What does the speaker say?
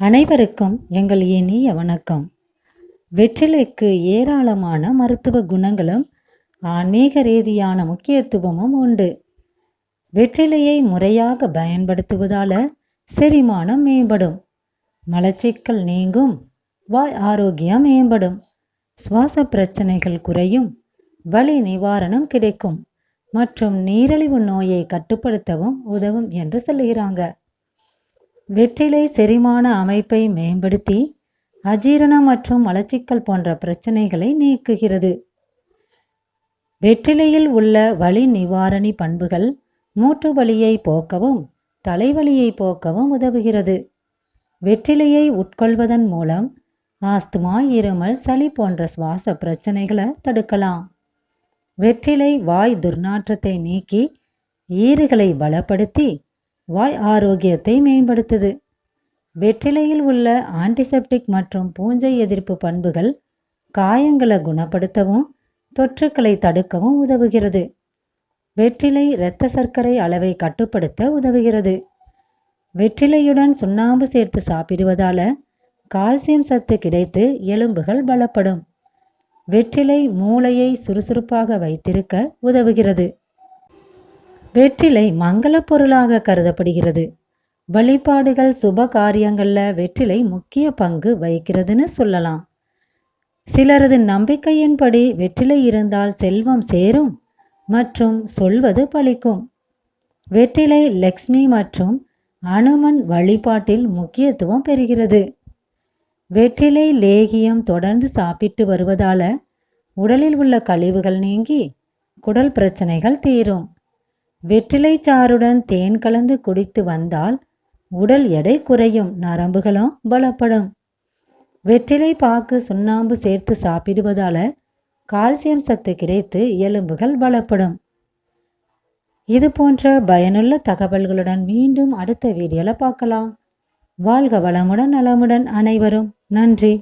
அனைவருக்கும் எங்கள் இனிய வணக்கம். வெற்றிலைக்கு ஏராளமான மருத்துவ குணங்களும் ஆன்மீக ரீதியான முக்கியத்துவமும் உண்டு. வெற்றிலையை முறையாக பயன்படுத்துவதால செரிமானம் மேம்படும். மலச்சிக்கல் நீங்கும் வாய் ஆரோக்கியம் மேம்படும். சுவாச பிரச்சனைகள் குறையும் வலி நிவாரணம் கிடைக்கும் மற்றும் நீரிழிவு நோயை கட்டுப்படுத்தவும் உதவும் என்று சொல்லுகிறாங்க. வெற்றிலை செரிமான அமைப்பை மேம்படுத்தி அஜீரணம் மற்றும் மலச்சிக்கல் போன்ற பிரச்சனைகளை நீக்குகிறது. வெற்றிலையில் உள்ள வலி நிவாரணி பண்புகள் மூட்டு வலியை போக்கவும் தலைவலியை போக்கவும் உதவுகிறது. வெற்றிலையை உட்கொள்வதன் மூலம் ஆஸ்துமா இருமல் சளி போன்ற சுவாச பிரச்சனைகளை தடுக்கலாம். வெற்றிலை வாய் துர்நாற்றத்தை நீக்கி ஈறுகளை பலப்படுத்தி வாய் ஆரோக்கியத்தை மேம்படுத்துது. வெற்றிலையில் உள்ள ஆன்டிசெப்டிக் மற்றும் பூஞ்சை எதிர்ப்பு பண்புகள் காயங்களை குணப்படுத்தவும் தொற்றுக்களை தடுக்கவும் உதவுகிறது. வெற்றிலை இரத்த சர்க்கரை அளவை கட்டுப்படுத்த உதவுகிறது. வெற்றிலையுடன் சுண்ணாம்பு சேர்த்து சாப்பிடுவதால கால்சியம் சத்து கிடைத்து எலும்புகள் பலப்படும். வெற்றிலை மூளையை சுறுசுறுப்பாக வைத்திருக்க உதவுகிறது. வெற்றிலை மங்கள பொருளாக கருதப்படுகிறது. வழிபாடுகள் சுப காரியங்களில் வெற்றிலை முக்கிய பங்கு வகிக்கிறதுன்னு சொல்லலாம். சிலரது நம்பிக்கையின்படி வெற்றிலை இருந்தால் செல்வம் சேரும் மற்றும் சொல்வது பலிக்கும் வெற்றிலை லக்ஷ்மி மற்றும் அனுமன் வழிபாட்டில் முக்கியத்துவம் பெறுகிறது. வெற்றிலை லேகியம் தொடர்ந்து சாப்பிட்டு வருவதால உடலில் உள்ள கழிவுகள் நீங்கி குடல் பிரச்சனைகள் தீரும். வெற்றிலை சாறுடன் தேன் கலந்து குடித்து வந்தால் உடல் எடை குறையும் நரம்புகளும் பலப்படும். வெற்றிலை பாக்கு சுண்ணாம்பு சேர்த்து சாப்பிடுவதால கால்சியம் சத்து கிடைத்து எலும்புகள் பலப்படும். இது போன்ற பயனுள்ள தகவல்களுடன் மீண்டும் அடுத்த வீடியோல பார்க்கலாம். வாழ்க வளமுடன் நலமுடன் அனைவரும். நன்றி.